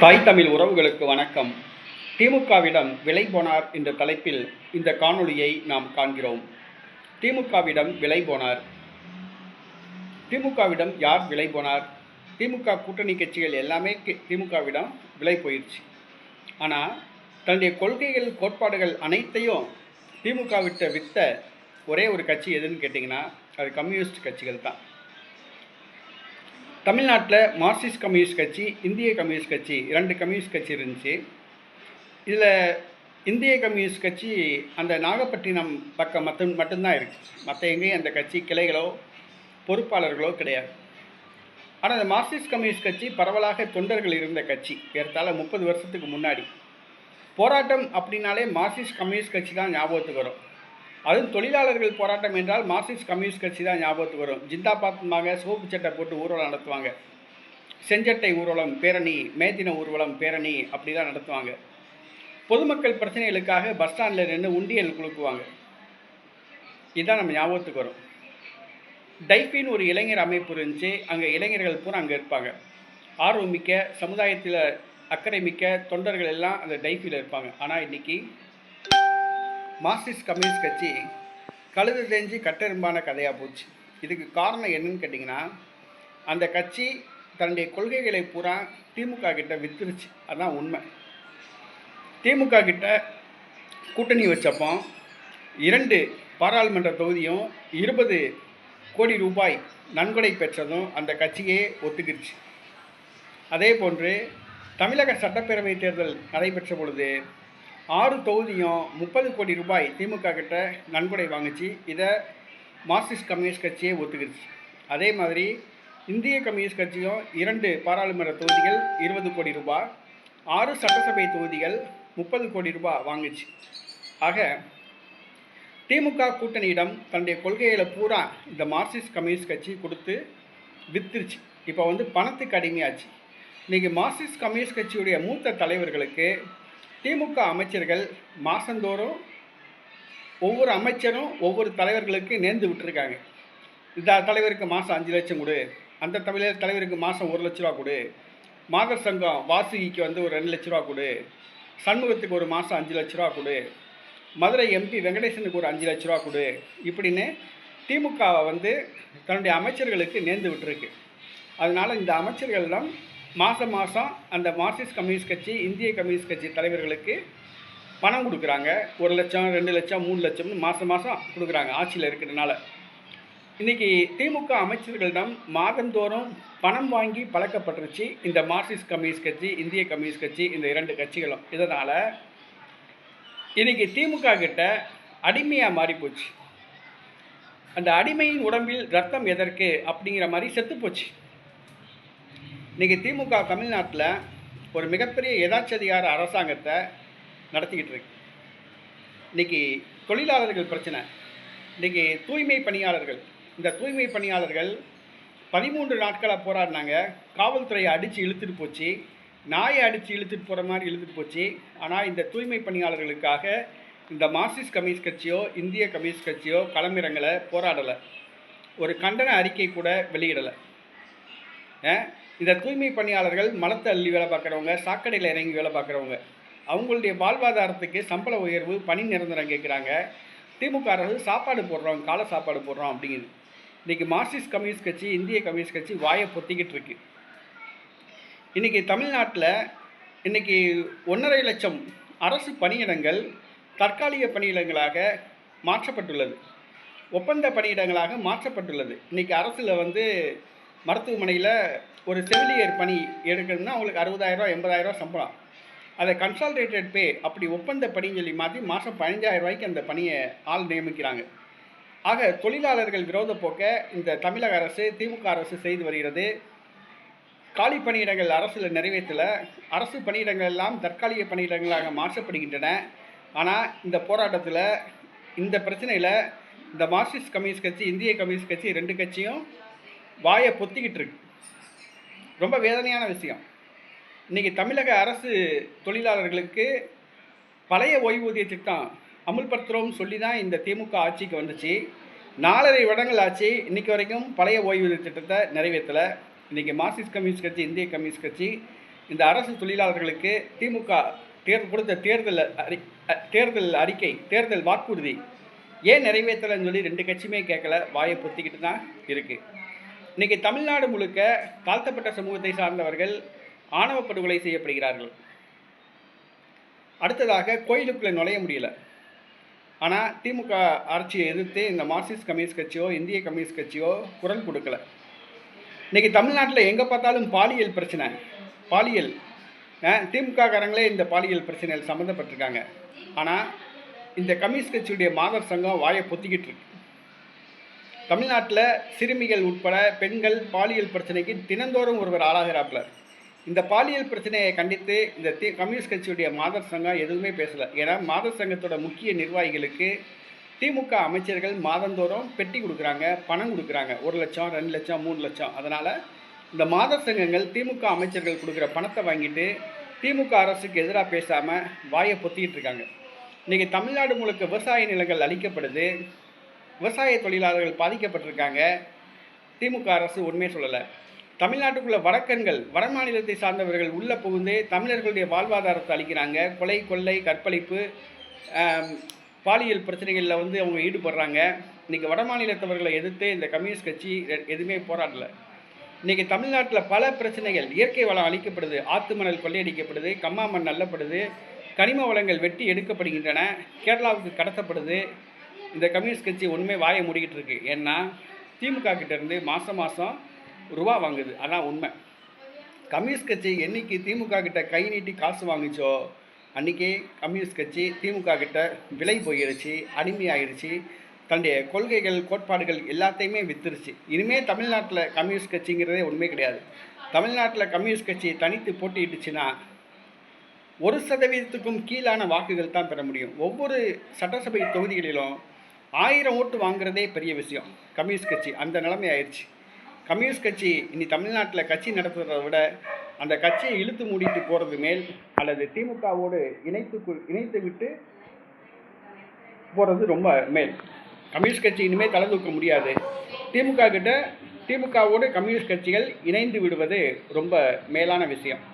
தாய் தமிழ் உறவுகளுக்கு வணக்கம். திமுகவிடம் விலை போனார் என்ற தலைப்பில் இந்த காணொளியை நாம் காண்கிறோம். திமுகவிடம் விலை போனார். திமுகவிடம் யார் விலை போனார்? திமுக கூட்டணி கட்சிகள் எல்லாமே கி- திமுகவிடம் விலை போயிடுச்சு ஆனால் தன்னுடைய கொள்கைகள் கோட்பாடுகள் அனைத்தையும் திமுக விட்ட வித்த ஒரே ஒரு கட்சி எதுன்னு கேட்டிங்கன்னா அது கம்யூனிஸ்ட் கட்சிகள் தான். தமிழ்நாட்டில் மார்க்சிஸ்ட் கம்யூனிஸ்ட் கட்சி இந்திய கம்யூனிஸ்ட் கட்சி இரண்டு கம்யூனிஸ்ட் கட்சி இருந்துச்சு. இதில் இந்திய கம்யூனிஸ்ட் கட்சி அந்த நாகப்பட்டினம் பக்கம் மட்டும் மட்டும்தான் இருக்குது மற்ற எங்கேயும் அந்த கட்சி கிளைகளோ பொறுப்பாளர்களோ கிடையாது. ஆனால் அந்த மார்க்சிஸ்ட் கம்யூனிஸ்ட் கட்சி பரவலாக தொண்டர்கள் இருந்த கட்சி. ஏறத்தாழ முப்பது வருஷத்துக்கு முன்னாடி. போராட்டம் அப்படின்னாலே மார்க்சிஸ்ட் கம்யூனிஸ்ட் கட்சி தான் ஞாபகத்துக்கு வரும். அதுவும் தொழிலாளர்கள் போராட்டம் என்றால் மார்க்சிஸ்ட் கம்யூனிஸ்ட் கட்சி தான் ஞாபகத்துக்கு வரும். ஜிந்தா ஜிந்தாபாத்மாக சோப்பு சட்டை போட்டு ஊர்வலம் நடத்துவாங்க. செஞ்சட்டை ஊர்வலம் பேரணி மேதின ஊர்வலம் பேரணி அப்படி தான் நடத்துவாங்க. பொதுமக்கள் பிரச்சனைகளுக்காக பஸ் ஸ்டாண்டில் நின்று உண்டியல் குலுக்குவாங்க. இதுதான் நம்ம ஞாபகத்துக்கு வரும். டைஃபின்னு ஒரு இளைஞர் அமைப்பு இருந்துச்சு. அங்கே இளைஞர்கள் பூரா அங்கே இருப்பாங்க. ஆர்வமிக்க சமுதாயத்தில் அக்கறை மிக்க தொண்டர்கள் எல்லாம் அந்த டைஃபியில் இருப்பாங்க. ஆனால் இன்னைக்கு மார்க்சிஸ்ட் கம்யூனிஸ்ட் கட்சி கழுது தெரிஞ்சு கட்டெரும்பான கதையாக போச்சு. இதுக்கு காரணம் என்னன்னு கேட்டிங்கன்னா அந்த கட்சி தன்னுடைய கொள்கைகளை பூரா திமுக கிட்ட வித்துருச்சு. அதான் உண்மை. திமுக கிட்ட கூட்டணி வச்சப்போ இரண்டு பாராளுமன்ற தொகுதியும் இருபது கோடி ரூபாய் நன்கொடை பெற்றதும் அந்த கட்சியே ஒத்துக்கிடுச்சு அதே போன்று தமிழக சட்டப்பேரவை தேர்தல் நடைபெற்ற பொழுது ஆறு தொகுதியும் முப்பது கோடி ரூபாய் திமுக கிட்ட நன்கொடை வாங்குச்சு. இதை மார்க்சிஸ்ட் கம்யூனிஸ்ட் கட்சியே ஒத்துக்கிடுச்சு. அதே மாதிரி இந்திய கம்யூனிஸ்ட் கட்சியும் இரண்டு பாராளுமன்ற தொகுதிகள் இருபது கோடி ரூபாய் ஆறு சட்டசபை தொகுதிகள் முப்பது கோடி ரூபாய் வாங்குச்சு. ஆக திமுக கூட்டணியிடம் தன்னுடைய கொள்கைகளை பூரா இந்த மார்க்சிஸ்ட் கம்யூனிஸ்ட் கட்சி கொடுத்து வித்துருச்சு. இப்போ வந்து பணத்துக்கு அடிமையாச்சு. இன்றைக்கி மார்க்சிஸ்ட் கம்யூனிஸ்ட் கட்சியுடைய மூத்த தலைவர்களுக்கு திமுக அமைச்சர்கள் மாதந்தோறும் ஒவ்வொரு அமைச்சரும் ஒவ்வொரு தலைவர்களுக்கு நேர்ந்து விட்டுருக்காங்க. இந்த தலைவருக்கு மாதம் அஞ்சு லட்சம் கொடு. அந்த தமிழர் தலைவருக்கு மாதம் ஒரு லட்ச ரூபா கொடு. மாதர் சங்கம் வாசுகிக்கு வந்து ஒரு ரெண்டு லட்ச ரூபா கொடு. சண்முகத்துக்கு ஒரு மாதம் அஞ்சு லட்ச ரூபா கொடு. மதுரை எம்பி வெங்கடேசனுக்கு ஒரு அஞ்சு லட்ச ரூபா கொடு. இப்படின்னு திமுகவை வந்து தன்னுடைய அமைச்சர்களுக்கு நேர்ந்து விட்டுருக்கு. அதனால் இந்த அமைச்சர்கள்லாம் மாதம் மாதம் அந்த மார்க்சிஸ்ட் கம்யூனிஸ்ட் கட்சி இந்திய கம்யூனிஸ்ட் கட்சி தலைவர்களுக்கு பணம் கொடுக்குறாங்க. ஒரு லட்சம் ரெண்டு லட்சம் மூணு லட்சம்னு மாதம் மாதம் கொடுக்குறாங்க ஆட்சியில் இருக்கிறதுனால. இன்றைக்கி திமுக அமைச்சர்களிடம் மாதந்தோறும் பணம் வாங்கி பழக்கப்பட்டுருச்சு இந்த மார்க்சிஸ்ட் கம்யூனிஸ்ட் கட்சி இந்திய கம்யூனிஸ்ட் கட்சி இந்த இரண்டு கட்சிகளும். இதனால் இன்றைக்கி திமுக கிட்ட அடிமையாக மாறிப்போச்சு. அந்த அடிமையின் உடம்பில் ரத்தம் எதற்கு அப்படிங்கிற மாதிரி செத்துப்போச்சு. இன்றைக்கி திமுக தமிழ்நாட்டில் ஒரு மிகப்பெரிய எதாச்சதிகார அரசாங்கத்தை நடத்திக்கிட்டு இருக்கு. இன்றைக்கி தொழிலாளர்கள் பிரச்சனை இன்றைக்கி தூய்மை பணியாளர்கள் இந்த தூய்மை பணியாளர்கள் பதிமூன்று நாட்களாக போராடினாங்க. காவல்துறையை அடித்து இழுத்துட்டு போச்சு நாயை அடித்து இழுத்துட்டு போகிற மாதிரி இழுத்துட்டு போச்சு. ஆனால் இந்த தூய்மை பணியாளர்களுக்காக இந்த மார்க்சிஸ்ட் கம்யூனிஸ்ட் கட்சியோ இந்திய கம்யூனிஸ்ட் கட்சியோ களமிறங்களை போராடலை. ஒரு கண்டன அறிக்கை கூட வெளியிடலை. இந்த தூய்மை பணியாளர்கள் மலத்தை அள்ளி வேலை பார்க்குறவங்க சாக்கடையில் இறங்கி வேலை பார்க்குறவங்க அவங்களுடைய வாழ்வாதாரத்துக்கு சம்பள உயர்வு பணி நிரந்தரம் கேட்குறாங்க. திமுக அரசு சாப்பாடு போடுறோம் காலை சாப்பாடு போடுறோம் அப்படிங்குது இன்றைக்கி மார்க்சிஸ்ட் கம்யூனிஸ்ட் கட்சி இந்திய கம்யூனிஸ்ட் கட்சி வாயை பொத்திக்கிட்டு இருக்கு. இன்றைக்கி தமிழ்நாட்டில் இன்றைக்கி ஒன்றரை லட்சம் அரசு பணியிடங்கள் தற்காலிக பணியிடங்களாக மாற்றப்பட்டுள்ளது. ஒப்பந்த பணியிடங்களாக மாற்றப்பட்டுள்ளது. இன்றைக்கி அரசில் வந்து மருத்துவமனையில் ஒரு செவிலியர் பணி எடுக்கணும்னா அவங்களுக்கு அறுபதாயிரரூவா எண்பதாயிரரூவா சம்பளம். அதை கன்சால்டேட்டட் பே அப்படி ஒப்பந்த பணின்னு சொல்லி மாற்றி மாதம் பதினஞ்சாயிரம் ரூபாய்க்கு அந்த பணியை ஆள் நியமிக்கிறாங்க. ஆக தொழிலாளர்கள் விரோத போக்க இந்த தமிழக அரசு திமுக அரசு செய்து வருகிறது. காலி பணியிடங்கள் அரசில் நிறைவேற்றல. அரசு பணியிடங்கள் எல்லாம் தற்காலிக பணியிடங்களாக மாற்றப்படுகின்றன. ஆனால் இந்த போராட்டத்தில் இந்த பிரச்சனையில் இந்த மார்க்சிஸ்ட் கம்யூனிஸ்ட் கட்சி இந்திய கம்யூனிஸ்ட் கட்சி ரெண்டு கட்சியும் வாயை பொத்திக்கிட்டு இருக்கு. ரொம்ப வேதனையான விஷயம். இன்றைக்கி தமிழக அரசு தொழிலாளர்களுக்கு பழைய ஓய்வூதிய திட்டம் அமுல்படுத்துகிறோம்னு சொல்லி தான் இந்த திமுக ஆட்சிக்கு வந்துச்சு. நாலரை வருடங்கள் ஆச்சு. இன்றைக்கி வரைக்கும் பழைய ஓய்வூதிய திட்டத்தை நிறைவேற்றலை. இன்றைக்கி மார்க்சிஸ்ட் கம்யூனிஸ்ட் கட்சி இந்திய கம்யூனிஸ்ட் கட்சி இந்த அரசு தொழிலாளர்களுக்கு திமுக தேர் கொடுத்த தேர்தல் அறி தேர்தல் அறிக்கை தேர்தல் வாக்குறுதி ஏன் நிறைவேற்றலைன்னு சொல்லி ரெண்டு கட்சியுமே கேட்கல. வாயை பொத்திக்கிட்டு தான் இருக்குது இன்றைக்கி தமிழ்நாடு முழுக்க தாழ்த்தப்பட்ட சமூகத்தை சார்ந்தவர்கள் ஆணவ படுகொலை செய்யப்படுகிறார்கள். அடுத்ததாக கோயிலுக்குள்ளே நுழைய முடியல. ஆனால் திமுக ஆட்சியை எதிர்த்து இந்த மார்க்சிஸ்ட் கம்யூனிஸ்ட் கட்சியோ இந்திய கம்யூனிஸ்ட் கட்சியோ குரல் கொடுக்கல. இன்றைக்கி தமிழ்நாட்டில் எங்கே பார்த்தாலும் பாலியல் பிரச்சனை. பாலியல். திமுக காரங்களே இந்த பாலியல் பிரச்சனையில் சம்மந்தப்பட்டிருக்காங்க. ஆனால் இந்த கம்யூனிஸ்ட் கட்சியுடைய மாதர் சங்கம் வாயை பொத்திக்கிட்டு இருக்கு. தமிழ்நாட்டில் சிறுமிகள் உட்பட பெண்கள் பாலியல் பிரச்சனைக்கு தினந்தோறும் ஒருவர் ஆளாகிறாப்புல இந்த பாலியல் பிரச்சனையை கண்டித்து இந்த தி கம்யூனிஸ்ட் கட்சியுடைய மாதர் சங்கம் எதுவுமே பேசலை. ஏன்னா மாதர் சங்கத்தோட முக்கிய நிர்வாகிகளுக்கு திமுக அமைச்சர்கள் மாதந்தோறும் பெட்டி கொடுக்குறாங்க பணம் கொடுக்குறாங்க. ஒரு லட்சம் ரெண்டு லட்சம் மூணு லட்சம். அதனால் இந்த மாதர் சங்கங்கள் திமுக அமைச்சர்கள் கொடுக்குற பணத்தை வாங்கிட்டு திமுக அரசுக்கு எதிராக பேசாமல் வாயை பொத்திக்கிட்டு இருக்காங்க. இன்றைக்கி தமிழ்நாடு முழுக்க விவசாய நிலங்கள் அளிக்கப்படுது விவசாய தொழிலாளர்கள் பாதிக்கப்பட்டிருக்காங்க. திமுக அரசு உண்மையை சொல்லலை. தமிழ்நாட்டுக்குள்ள வடக்கன்கள் வட மாநிலத்தை சார்ந்தவர்கள் உள்ளே புகுந்து தமிழர்களுடைய வாழ்வாதாரத்தை அளிக்கிறாங்க கொலை கொள்ளை கற்பழிப்பு பாலியல் பிரச்சனைகளில் வந்து அவங்க ஈடுபடுறாங்க. இன்றைக்கி வட மாநிலத்தவர்களை எதிர்த்து இந்த கம்யூனிஸ்ட் கட்சி எதுவுமே போராடலை. இன்றைக்கி தமிழ்நாட்டில் பல பிரச்சனைகள் இயற்கை வளம் அளிக்கப்படுது ஆத்து மணல் கொள்ளையடிக்கப்படுது கம்மா மண் அல்லப்படுது கனிம வளங்கள் வெட்டி எடுக்கப்படுகின்றன கேரளாவுக்கு கடத்தப்படுது இந்த கம்யூனிஸ்ட் கட்சி உண்மை வாயை முடிக்கிட்டு இருக்கு. ஏன்னா திமுக கிட்டேருந்து மாதம் மாதம் ரூபா வாங்குது. அதான் உண்மை. கம்யூனிஸ்ட் கட்சி என்றைக்கு திமுக கிட்ட கை நீட்டி காசு வாங்கிச்சோ அன்றைக்கி கம்யூனிஸ்ட் கட்சி திமுக கிட்ட விலை போயிருச்சு அடிமையாயிருச்சு. தன்னுடைய கொள்கைகள் கோட்பாடுகள் எல்லாத்தையுமே வித்துருச்சு. இனிமேல் தமிழ்நாட்டில் கம்யூனிஸ்ட் கட்சிங்கிறதே ஒன்றுமே கிடையாது. தமிழ்நாட்டில் கம்யூனிஸ்ட் கட்சி தனித்து போட்டிட்டுச்சுன்னா ஒரு சதவீதத்துக்கும் கீழான வாக்குகள் தான் பெற முடியும். ஒவ்வொரு சட்டசபை தொகுதிகளிலும் ஆயிரம் ஓட்டு வாங்குறதே பெரிய விஷயம். கம்யூனிஸ்ட் கட்சி அந்த நிலைமை ஆயிடுச்சு. கம்யூனிஸ்ட் கட்சி இனி தமிழ்நாட்டில் கட்சி நடத்துறதை விட அந்த கட்சியை இழுத்து மூடிட்டு போகிறது மேல் அல்லது திமுகவோடு இணைத்து இணைத்து விட்டு போகிறது ரொம்ப மேல். கம்யூனிஸ்ட் கட்சி இனிமேல் தலை தூக்க முடியாது. திமுக கிட்ட திமுகவோடு கம்யூனிஸ்ட் கட்சிகள் இணைந்து விடுவது ரொம்ப மேலான விஷயம்.